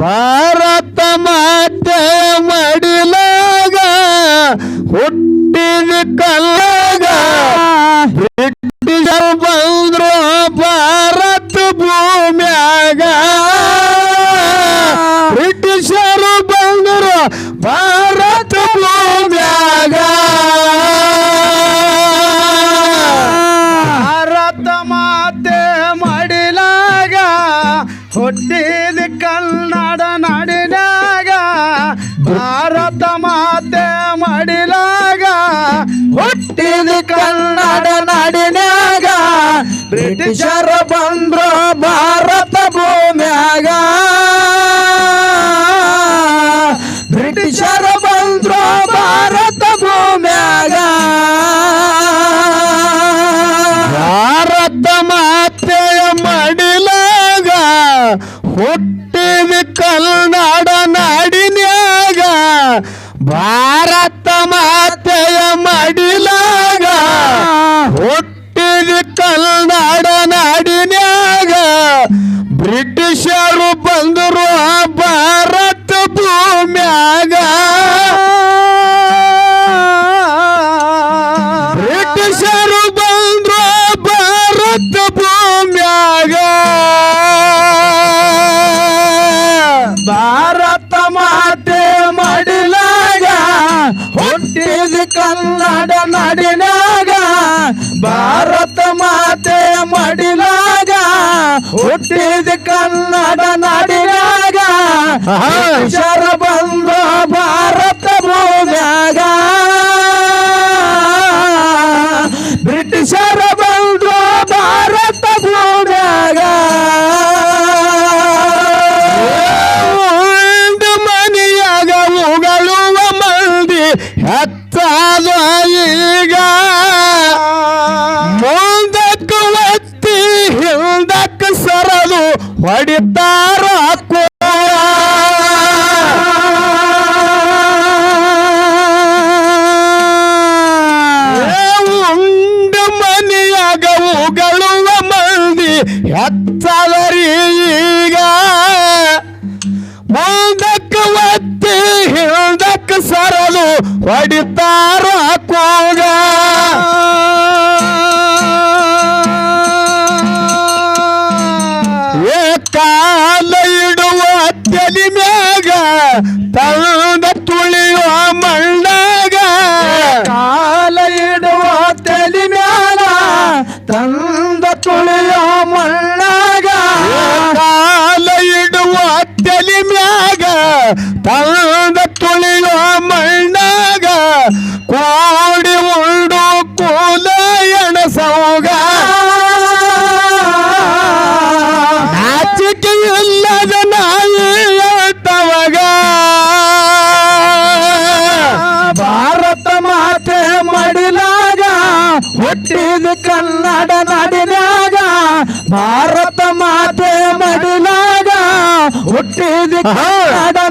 ಭಾರತ ಮಾತೆ ಮಡಿಲಾಗ, ಹುಟ್ಟಿದ ಕಲ್ಲಾಗ ಬ್ರಿಟಿಷರು ಬಂದ್ರು ಭಾರತ ಭೂಮ್ಯಾಗ. ಬ್ರಿಟಿಷರು ಬಂದ್ರು ಭಾರತ ಭೂಮ್ಯಾಗ. ಭಾರತ ಮಾತೆ ಮಡಿಲಾಗ, ಹುಟ್ಟಿದ ಹುಟ್ಟಿದ ಕನ್ನಡ ನಾಡಿನಾಗ ಬ್ರಿಟಿಷರ ಬಂದ್ರು ಭಾರತ ಭೂಮ್ಯಾಗ. ಭಾರತ ಮಾತೆ ಮಡಿಲಾಗ ಹುಟ್ಟಿದ ಕನ್ನಡ ನಾಡಿನಾಗ ಶರ ಬಂದ ಭಾರತ ಭೂಮ್ಯಾಗ. ಬ್ರಿಟಿಷರ ಬಂದ ಭಾರತ ಭೂಮ್ಯಾಗ. ಮನೆಯಾಗ ಉಗಳುವ ಮಂದಿ ಹೆತ್ತಾದ ಹೊಡಿತಾರ ಕೂಗ ಏ ಕಾಲ ಇಡುವ ತಲಿ ಮ್ಯಾಗ ತಂದ ತುಳಿಯುವ ಮಣ್ಣಾಗ. ಕಾಲ ಇಡುವ ತಲಿ ಮ್ಯಾಲ ತಂದ ತುಳಿಯೋ ಮಣ್ಣಾಗ. ಕಾಲ ಇಡುವ ತಲಿ ಮ್ಯಾಗ ತಂದ ತುಳಿಯುವ ಕೋಡಿ ಉಂಡು ಕೂಲ ಎಣಸೌಗ ನಾಚಿಕೆ ಇಲ್ಲದ ನಾಯಿ ಹೇಳ್ತವಾಗ ಭಾರತ ಮಾತೆ ಮಡಿಲಾಗ ಹುಟ್ಟಿದ ಕನ್ನಡ ನಾಡಿನಾಗ ಭಾರತ ಮಾತೆ ಮಡಿಲಾಗ ಹುಟ್ಟಿದ ಕನ್ನಡ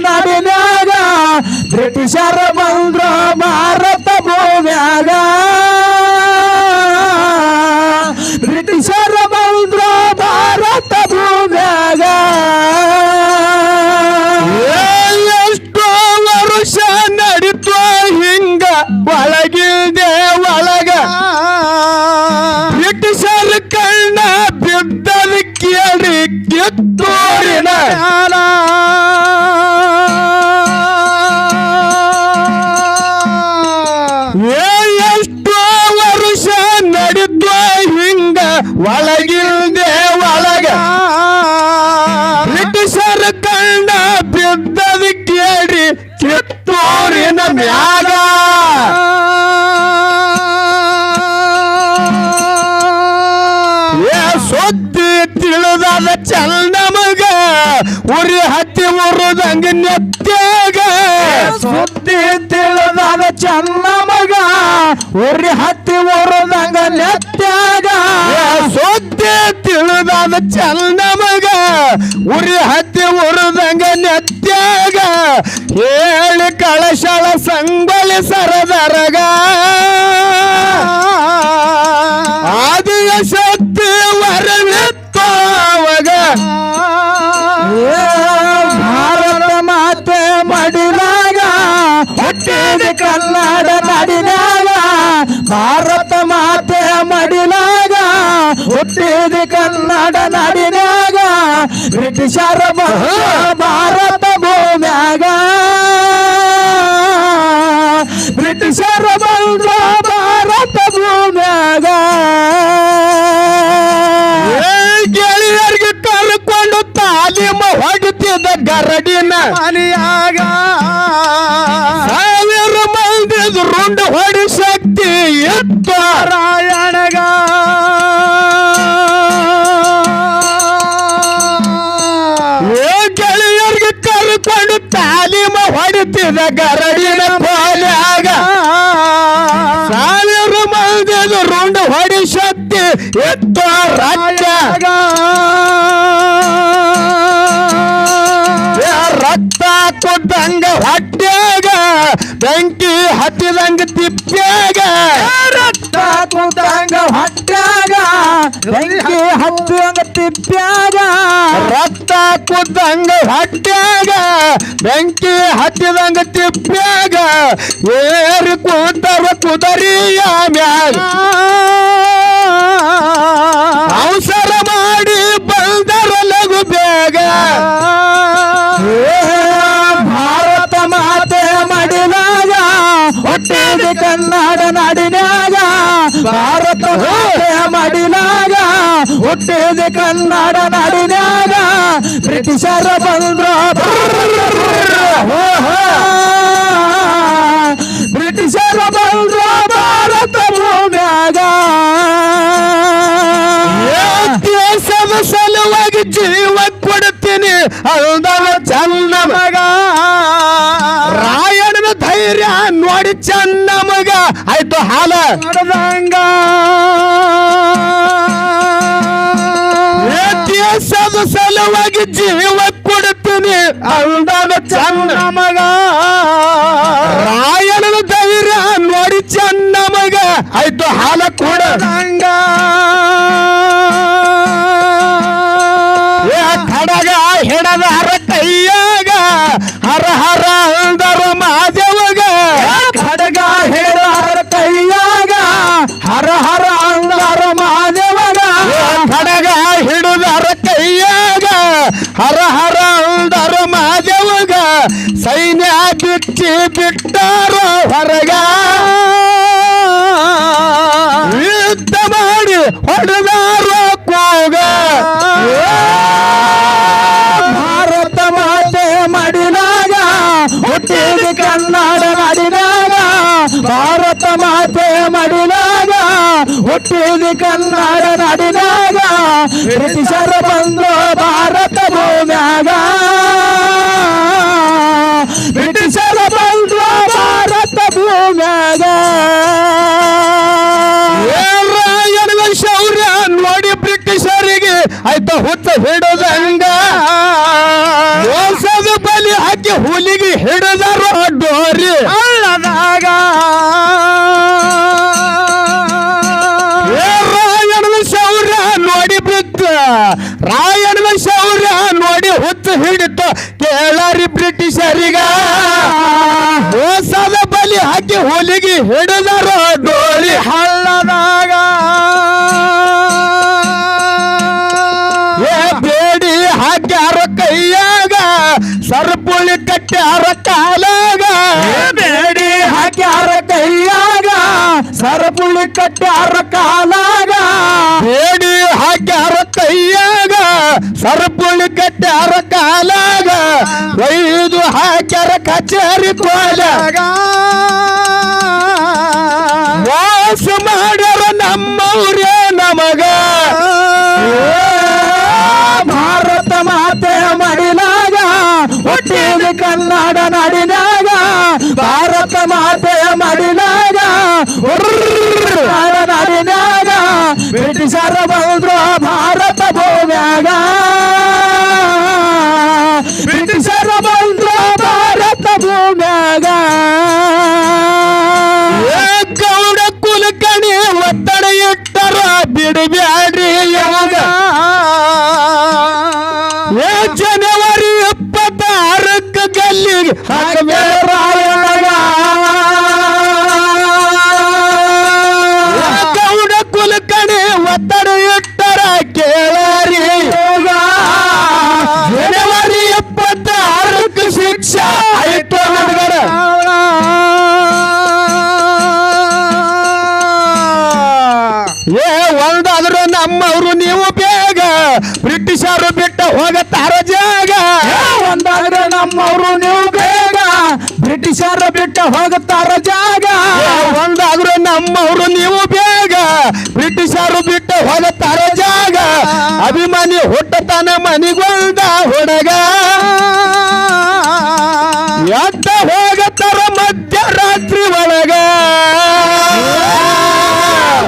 ಕಣ್ಣ ಬಿದ್ದದ ಕೇಳಿ ಕಿತ್ತೋರಿನ ಮ್ಯಾಗ. ಏ ಸುದ್ದಿ ತಿಳಿದಾದ ಮಗ ಉರಿ ಹತ್ತಿ ಉರುದಂಗ ನೆತ್ತಾಗ. ಸುದ್ದಿ ತಿಳಿದಾದ ಮಗ ಉರಿ ಹತ್ತಿ ಉರುದಂಗ ನೆತ್ತಾಗ. ಸುದ್ದಿ ತಿಳಿದಾದ ಚಂದ ಮಗ ಉರಿ ಹತ್ತಿ ಉರಿದಂಗ ನೆತ್ತಾಗ ಹೇಳಿ ಕಳಶಳ ಸಂಗಳಿ ಸರದರಗ. ಆದಿಯ ಶಕ್ತಿ ವರವಿತ್ತಾವಗ ಭಾರತ ಮಾತೆ ಮಡಿದಾಗ ಹುಟ್ಟಿದ ಕನ್ನಡ ನಡಿದಾಗ, ಭಾರತ ಮಾತೆ ಮಡಿದಾಗ ಹುಟ್ಟಿದ ಕನ್ನಡ ನಡಿದಾಗ. ಬ್ರಿಟಿಷರ ಭಾರತ ಭೂಮ್ಯಾಗ. ಬ್ರಿಟಿಷರ ಬಂದ ಭಾರತ ಭೂಮ್ಯಾಗ ಗೆಳೆಯರಿಗೆ ಕರ್ಕೊಂಡು ತಾಲೀಮ ಹೊಡಿತಿದ್ದ ಗರಡಿನ. ಮನೆಯಾಗ ಹೊಡಿತಿದ್ದ ಗರಡಿನ ಕೋಲ್ಯಾಗ ಸಾವಿರ ರುಂಡ ಹೊಡಿ ಶಕ್ತಿ ಇತ್ತು ರಾಜ್ಯ. ಏ, ರಕ್ತ ಕೊಟ್ಟಂಗ ಹೊಟ್ಯಾಗ, ಬೆಂಕಿ ಹತ್ತಿದಂಗ ತಿಪ್ಪ್ಯಾಗ. ರಕ್ತ ಕುಂತಂಗ ಹೊಟ್ಯಾಗ. ಬೆಂಕಿ ಹತ್ತುವಂಗ ತಿಪ್ಪ್ಯಾಗ, ರಕ್ತ ಕುದ್ದಂಗ ಹೊಟ್ಯಾಗ, ಬೆಂಕಿ ಹತ್ತಿದಂಗ ತಿಪ್ಪ್ಯಾಗ, ಏರಿ ಕೂತರು ಕುದರಿಯ ಮ್ಯಾಗ ಅವಸರ ಮಾಡಿ ಬಂದರ ಲಘು ಬೇಗ ಭಾರತ ಮಾತೆ ಮಡಿನಾಗ ಹುಟ್ಟಿದ ಕನ್ನಡ ನಾಡಿನಾಗ ಭಾರತ ಮಾತೆ ಮಡಿನಾಗ ಹುಟ್ಟಿದ ಕನ್ನಡ ನಾಡಿನಾಗ ಬ್ರಿಟಿಷರ ಬಂದ್ರ. ಬ್ರಿಟಿಷರ ಬಂದ್ರ ಭಾರತ ಭೂಮ್ಯಾಗ. ದೇಶದ ಸಲುವಾಗಿ ಜೀವ ಕೊಡ್ತೀನಿ ಅಂದವ ಚನ್ನ ಮಗ. ರಾಯಣನ ಧೈರ್ಯ ನೋಡಿ ಚನ್ನ ಮಗ. ಆಯ್ತು ಹಾಲ. ನಡೆದಂಗ ಸಲುವಾಗಿ ಜೀವ ಕೊಡುತ್ತೀನಿ. ಅಂದವ ಚನ್ನ ಮಗ. ರಾಯಣನ ಧೈರ್ಯ ನೋಡಿ ಚನ್ನ ಮಗ. ಆಯ್ತು ಹಾಲ ಕೂಡ. ನಡೆದಂಗ ಏ ಬಿಟ್ಟಾರ ಹೊರಗ. ಯುದ್ಧ ಮಾಡಿ ಹೊಡೆದಾರ ಕೂಗ ಭಾರತ ಮಾತೆ ಮಡಿನಾಗ ಹುಟ್ಟಿದ ಕನ್ನಡ ನಾಡಿನಾಗ ಭಾರತ ಮಾತೆ ಮಡಿನಾಗ ಹುಟ್ಟಿದ ಕನ್ನಡ ನಾಡಿನಾಗ ಬ್ರಿಟಿಷರು ಬಂದು ಆಯ್ತ ಹುತ್ತ ಹಂಗ. ಮೋಸದ ಬಲಿ ಹಾಕಿ ಹುಲಿಗೆ ಹಿಡಿದಾರ ಡೋರಿ ಅಲ್ಲದಾಗ ಏ ರಾಯಣನ ಶೌರ್ಯ ನೋಡಿ ಬಿತ್ತ ರಾಯಣನ ಶೌರ್ಯ ನೋಡಿ ಹುತ್ತ ಹಿಡಿತ. ಕೇಳಾರಿ ಬ್ರಿಟಿಷರಿಗ. ಮೋಸದ ಬಲಿ ಹಾಕಿ ಹುಲಿಗೆ ಹಿಡಿದಾರ ಡೋರಿ ಹಳ್ಳದಾಗ. ಸರ್ಪುಳಿ ಕಟ್ಟ್ಯಾರ ಕಾಲಾಗ. ಬೇಡಿ ಹಾಕ್ಯಾರ ಕೈಯಾಗ. ಸರಪುಳಿ ಕಟ್ಟ್ಯಾರ ಕಾಲಾಗ. ಬೇಡಿ ಹಾಕ್ಯಾರ ಕೈಯಾಗ. ಸರ್ಪುಳಿ ಕಟ್ಟ್ಯಾರ ಕಾಲಾಗ. ಒಯ್ದು ಹಾಕ್ಯಾರ ಕಚೇರಿ ಕೋಲಾಗ. ವಾಸ ಮಾಡ್ಯಾರ ನಮ್ಮವ್ರೇ ನಮಗ. ಹುಟ್ಟಿದ ಕನ್ನಡ ನಾಡಿನಾಗ ಭಾರತ ಮಾತೆಯ ಮಡಿನಾಗ ನಾಡಿನಾಗ ಬ್ರಿಟಿಷರ ನಮ್ಮವರು ನೀವು ಬೇಗ ಬ್ರಿಟಿಷರ ಬಿಟ್ಟ ಹೋಗುತ್ತಾರ ಜಾಗ. ಒಂದಾದ್ರೂ ನಮ್ಮವರು ನೀವು ಬೇಗ. ಬ್ರಿಟಿಷರು ಬಿಟ್ಟು ಹೋಗುತ್ತಾರ ಜಾಗ. ಅಭಿಮಾನಿ ಹುಟ್ಟತಾನ ಮನಿಗೊಂದ ಹುಡುಗ. ಎದ್ದ ಹೋಗತ್ತಾರ ಮಧ್ಯರಾತ್ರಿ ಒಳಗ.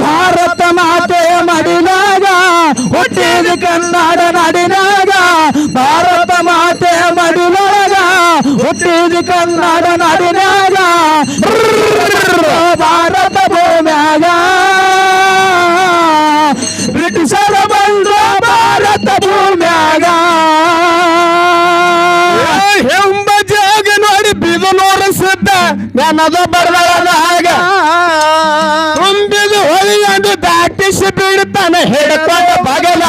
ಭಾರತ ಮಾತೆ ಮಡಿದಾಗ ಹುಟ್ಟಿದ ಕನ್ನಡ ನಾಡಿನಾಗ ಭಾರತ ಮಾತೆ ಮಡಿಲಾಗ ಹುಟ್ಟಿದ ಕನ್ನಡ ನಾಡಿನಾಗ ಭಾರತ ಭೂಮ್ಯಾಗ. ಬ್ರಿಟಿಷರ ಬಂದು ಭಾರತ ಭೂಮ್ಯಾಗ. ಎಂಬ ಜಾಗ ನೋಡಿ ಬಿದನೋರ ಸಿದ್ದ ನನ್ನದ ಬಡದಳದಾಗ ತುಂಬಿದು ಹೊಲಿಯಂದು ದಾಟಿಸಿ ಬಿಡ್ತಾನೆ ಹಿಡ್ಕೊಂಡ ಬಗಲ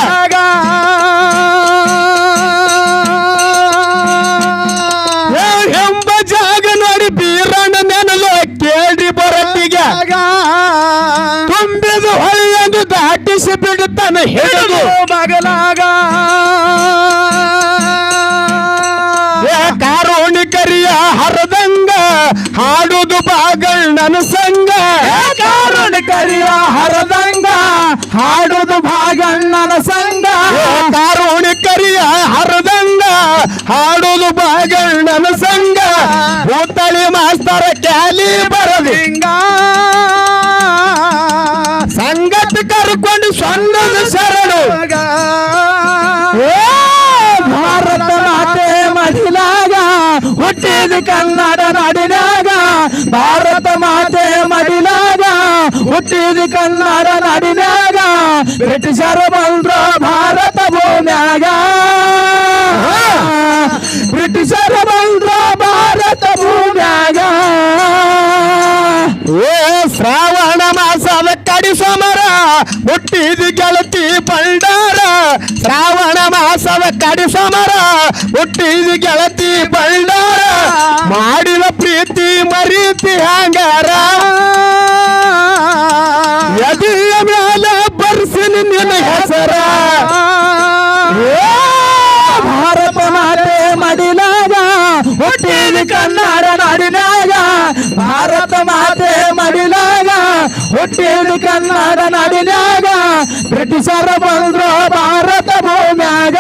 ಬಿಡುತ್ತಾನೆ ಹಿಡಿದು ಬಗಲಾಗ. ಏ ಕಾರುಣಿಕರಿಯ ಹರದಂಗ ಹಾಡುದು ಬಾಗಣ್ಣನ ಸಂಗ. ಕಾರುಣಿಕರಿಯ ಹರದಂಗ ಹಾಡುದು ಭಾಗಣ್ಣನ ಸಂಗ. ಕಾರುಣಿಕರಿಯ ಹರದಂಗ ಹಾಡುದು ಭಾಗಣ್ಣನ ಸಂಗ. ಭೂತಳಿ ಮಾಸ್ತರ ಕ್ಯಾಲಿ ಬರದಿ ಕರ್ಕೊಂಡು ಸೊನ್ನದ ಶರಣು ಏ ಭಾರತ ಮಾತೆ ಮಡಿಲಾಗ ಹುಟ್ಟಿದ ಕನ್ನಡ ನಾಡಿನಾಗ ಭಾರತ ಮಾತೆ ಮಡಿಲಾಗ ಹುಟ್ಟಿದ ಕನ್ನಡ ನಾಡಿನಾಗ ಬ್ರಿಟಿಷರ ಬಂದ್ರ ಭಾರತ ಭೂಮ್ಯಾಗ ಬ್ರಿಟಿಷರ ಬಂದ್ರ ಭಾರತ ಭೂಮ್ಯಾಗ ಸಮರ ಹುಟ್ಟಿದ ಗೆಳತಿ ಬಂಡಾರ ಶ್ರಾವಣ ಮಾಸದ ಕಡಿ ಸಮರ ಹುಟ್ಟಿದ ಗೆಳತಿ ಬಂಡಾರ ಮಾಡಿದ ಪ್ರೀತಿ ಮರೀತಿ ಹ್ಯಾಂಗಾರ ಎದೆಯ ಮ್ಯಾಲ ಬರ್ಸಿನಿ ನಿನ್ನ ಹೆಸರ ಏ ಭಾರತ ಮಾತೆ ಮಡಿಲಾಗ ಹುಟ್ಟಿದ ಕನ್ನಡ ನಾಡಿನಾಗ ಭಾರತ ಮಾತೆ ಮಡಿಲಾಗ ಹುಟ್ಟಿದ ಕನ್ನಡ ನಾಡಿನಾಗ ಬ್ರಿಟಿಷರ ಬಂದ್ರು ಭಾರತ ಭೂಮ್ಯಾಗ.